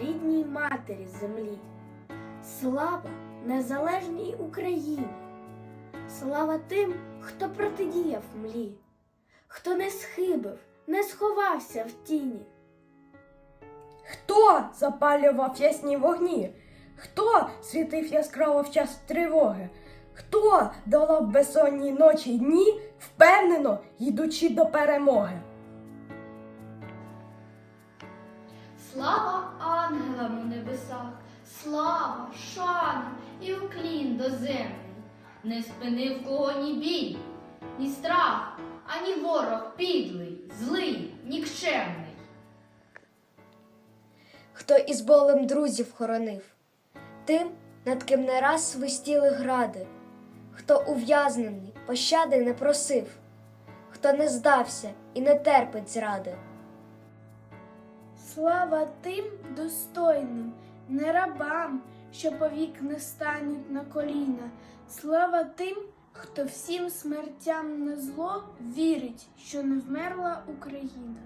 рідній матері землі. Слава незалежній Україні. Слава тим, хто протидіяв млі, хто не схибив, не сховався в тіні. Хто запалював ясні вогні? Хто світив яскраво в час тривоги? Хто долав безсонні ночі й дні, впевнено йдучи до перемоги? Слава ангелам у небесах, слава, шана і уклін до землі. Не спинив кого ні біль, ні страх, ані ворог підлий, злий, нікчемний. хто із болем друзів хоронив, тим, над ким не раз свистіли гради, хто ув'язнений, пощади не просив, хто не здався і не терпить зради. Слава тим достойним, не рабам, що повік не стануть на коліна. Слава тим, хто всім смертям на зло вірить, що не вмерла Україна.